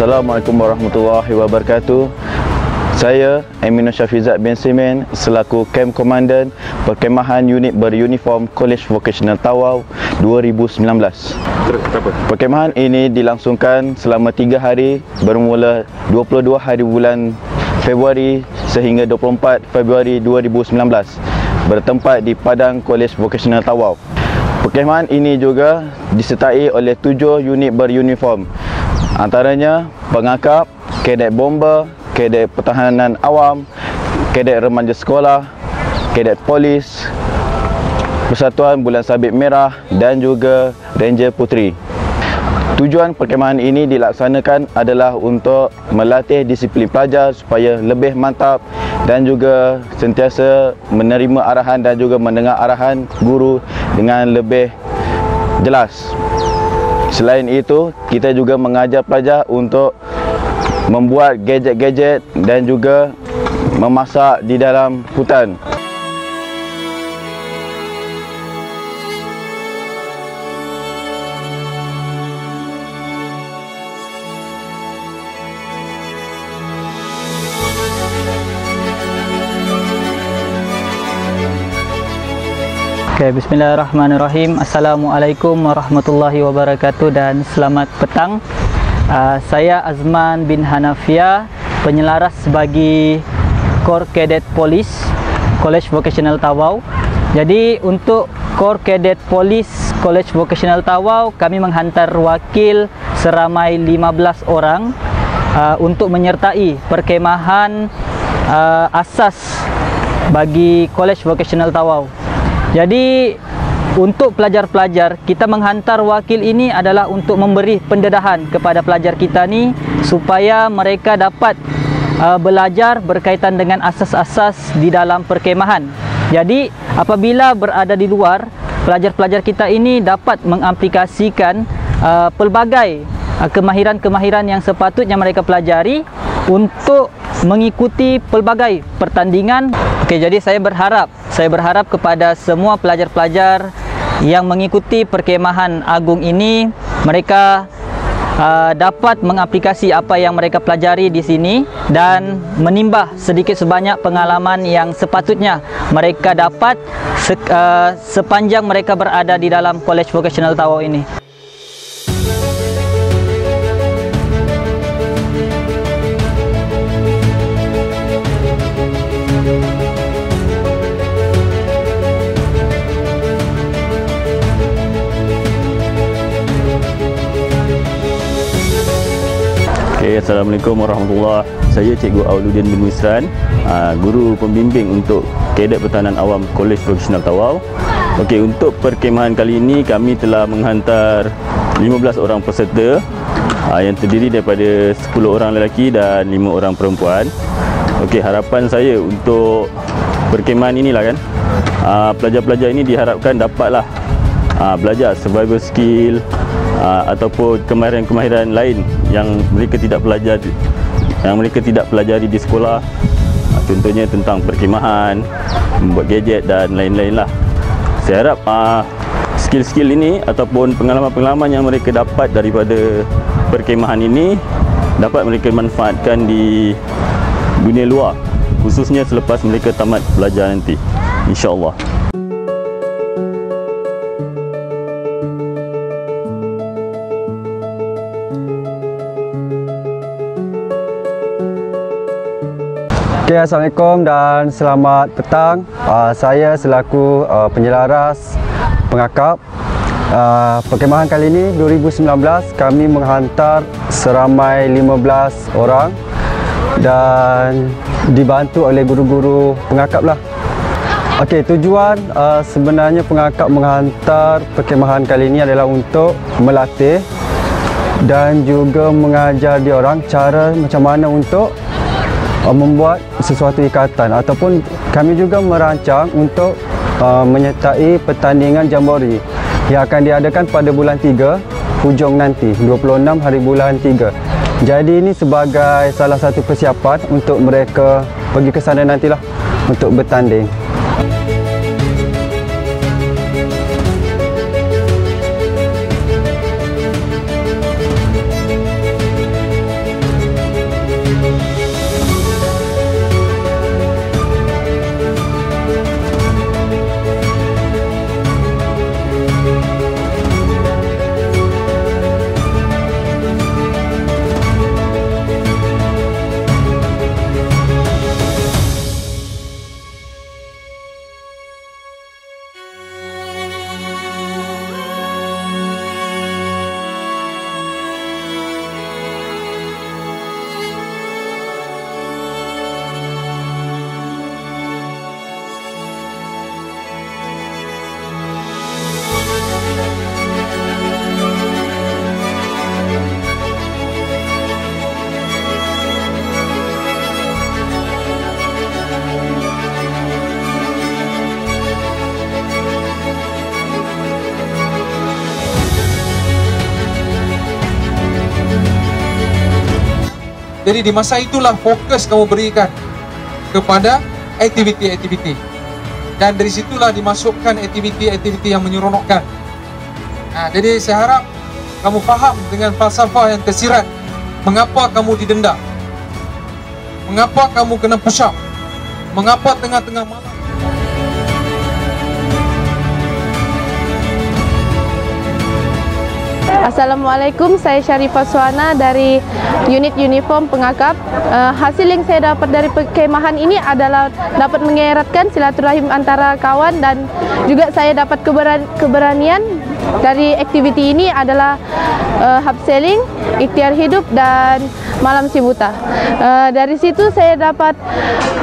Assalamualaikum warahmatullahi wabarakatuh. Saya Aminul Syafizat bin Simen selaku Camp Komandan Perkemahan Unit Beruniform College Vocational Tawau 2019. Perkemahan ini dilangsungkan selama 3 hari bermula 22 hari bulan Februari sehingga 24 Februari 2019 bertempat di Padang College Vocational Tawau. Perkemahan ini juga disertai oleh tujuh unit beruniform Antaranya pengakap, kadet bomba, kadet pertahanan awam, kadet remaja sekolah, kadet polis, Persatuan Bulan Sabit Merah dan juga Ranger Puteri. Tujuan perkemahan ini dilaksanakan adalah untuk melatih disiplin pelajar supaya lebih mantap dan juga sentiasa menerima arahan dan juga mendengar arahan guru dengan lebih jelas. Selain itu, kita juga mengajar pelajar untuk membuat gadget-gadget dan juga memasak di dalam hutan. Okay, Bismillahirrahmanirrahim. Assalamualaikum warahmatullahi wabarakatuh dan selamat petang. Uh, saya Azman bin Hanafia, penyelaras bagi Kor Cadet Polis College Vocational Tawau. Jadi untuk Kor Cadet Polis College Vocational Tawau, kami menghantar wakil seramai 15 orang uh, untuk menyertai perkemahan uh, asas bagi College Vocational Tawau. Jadi untuk pelajar-pelajar kita menghantar wakil ini adalah untuk memberi pendedahan kepada pelajar kita ni supaya mereka dapat uh, belajar berkaitan dengan asas-asas di dalam perkemahan. Jadi apabila berada di luar pelajar-pelajar kita ini dapat mengaplikasikan uh, pelbagai uh, kemahiran-kemahiran yang sepatutnya mereka pelajari untuk mengikuti pelbagai pertandingan. Okey, jadi saya berharap, saya berharap kepada semua pelajar-pelajar yang mengikuti perkemahan agung ini, mereka uh, dapat mengaplikasi apa yang mereka pelajari di sini dan menimbah sedikit sebanyak pengalaman yang sepatutnya mereka dapat se uh, sepanjang mereka berada di dalam College Vocational Tawau ini. Okay, Assalamualaikum warahmatullahi Saya Cikgu Auluddin bin Wisran uh, Guru pembimbing untuk Kadet Pertahanan Awam Kolej Profesional Tawau. Okey, untuk perkemahan kali ini kami telah menghantar 15 orang peserta uh, Yang terdiri daripada 10 orang lelaki dan 5 orang perempuan. Okey, harapan saya untuk perkemahan inilah kan uh, Pelajar-pelajar ini diharapkan dapatlah uh, Belajar survival skill uh, ataupun kemahiran-kemahiran lain yang mereka tidak pelajari yang mereka tidak pelajari di sekolah. Uh, contohnya tentang perkemahan membuat gadget dan lain-lain lah. Saya harap uh, skill-skill ini ataupun pengalaman-pengalaman yang mereka dapat daripada perkemahan ini dapat mereka manfaatkan di dunia luar khususnya selepas mereka tamat belajar nanti insyaAllah Okay, Assalamualaikum dan selamat petang. Uh, saya selaku uh, penyelaras pengakap. Uh, perkemahan kali ini 2019 kami menghantar seramai 15 orang dan dibantu oleh guru-guru pengakap lah. Okey, tujuan uh, sebenarnya pengakap menghantar perkemahan kali ini adalah untuk melatih dan juga mengajar dia orang cara macam mana untuk membuat sesuatu ikatan ataupun kami juga merancang untuk uh, menyertai pertandingan jambori yang akan diadakan pada bulan 3 hujung nanti 26 hari bulan 3 jadi ini sebagai salah satu persiapan untuk mereka pergi ke sana nantilah untuk bertanding Jadi di masa itulah fokus kamu berikan kepada aktiviti-aktiviti. Dan dari situlah dimasukkan aktiviti-aktiviti yang menyeronokkan. Nah, jadi saya harap kamu faham dengan falsafah yang tersirat mengapa kamu didenda. Mengapa kamu kena push up? Mengapa tengah-tengah malam Assalamualaikum, saya Syarifah Suana dari unit uniform pengakap. Uh, hasil yang saya dapat dari perkemahan ini adalah dapat mengeratkan silaturahim antara kawan dan juga saya dapat keberan keberanian dari aktiviti ini adalah uh, selling, ikhtiar hidup dan malam si buta. Uh, dari situ saya dapat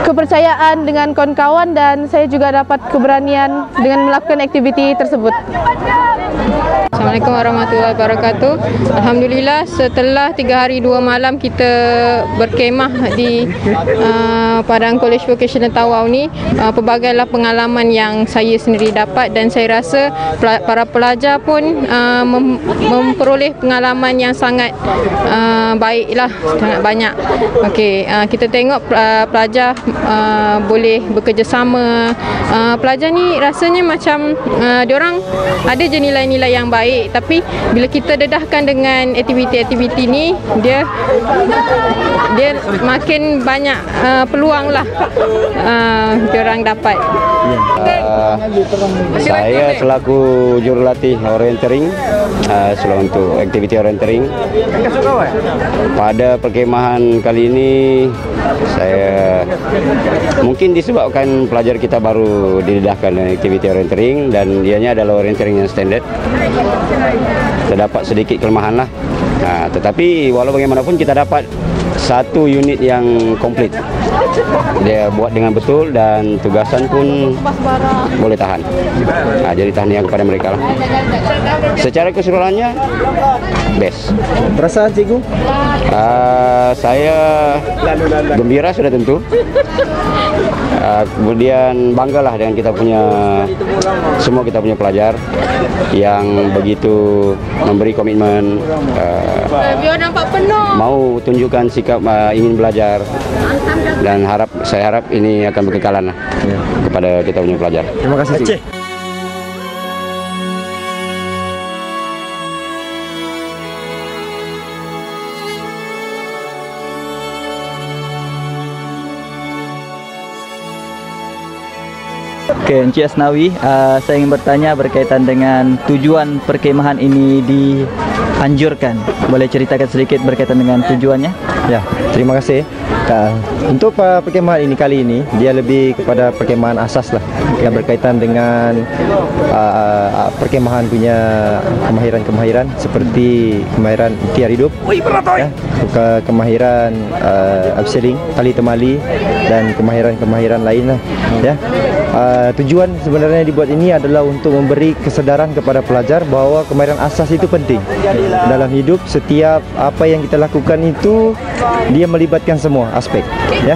kepercayaan dengan kawan-kawan dan saya juga dapat keberanian dengan melakukan aktiviti tersebut. Assalamualaikum warahmatullahi wabarakatuh. Alhamdulillah setelah tiga hari dua malam kita berkemah di uh, Padang College Vocational Tawau ni, uh, pelbagailah pengalaman yang saya sendiri dapat dan saya rasa para pelajar pun uh, mem- memperoleh pengalaman yang sangat uh, baiklah, sangat banyak. Okey, uh, kita tengok uh, pelajar uh, boleh bekerjasama. Uh, pelajar ni rasanya macam uh, diorang ada je nilai-nilai yang baik tapi bila kita dedahkan dengan aktiviti-aktiviti ni dia dia makin banyak uh, peluang lah uh, orang dapat. Uh, saya selaku jurulatih orientering uh, selalu untuk aktiviti orientering. Pada perkemahan kali ini saya mungkin disebabkan pelajar kita baru didedahkan aktiviti orientering dan dianya adalah orientering yang standard terdapat sedikit kelemahan lah. Ha, tetapi walau bagaimanapun kita dapat satu unit yang komplit. Dia buat dengan betul dan tugasan pun boleh tahan. Ha, jadi tahniah kepada mereka lah. Secara keseluruhannya, best. Perasaan cikgu? Uh, saya gembira sudah tentu. Uh, kemudian banggalah dengan kita punya semua kita punya pelajar yang begitu memberi komitmen uh, mau tunjukkan sikap uh, ingin belajar dan harap saya harap ini akan berkekalan lah ya. kepada kita punya pelajar. Terima kasih. Aceh. Okay, Encik Asnawi, uh, saya ingin bertanya berkaitan dengan tujuan perkemahan ini dianjurkan. Boleh ceritakan sedikit berkaitan dengan tujuannya? Ya, terima kasih. Uh, untuk perkemahan ini kali ini, dia lebih kepada perkemahan asas lah yang berkaitan dengan uh, perkemahan punya kemahiran-kemahiran seperti kemahiran ikhtiar hidup, ya, kemahiran uh, upselling, tali temali dan kemahiran-kemahiran lain lah. Ya. Uh, tujuan sebenarnya dibuat ini adalah untuk memberi kesedaran kepada pelajar bahawa kemahiran asas itu penting. Dalam hidup setiap apa yang kita lakukan itu dia melibatkan semua aspek ya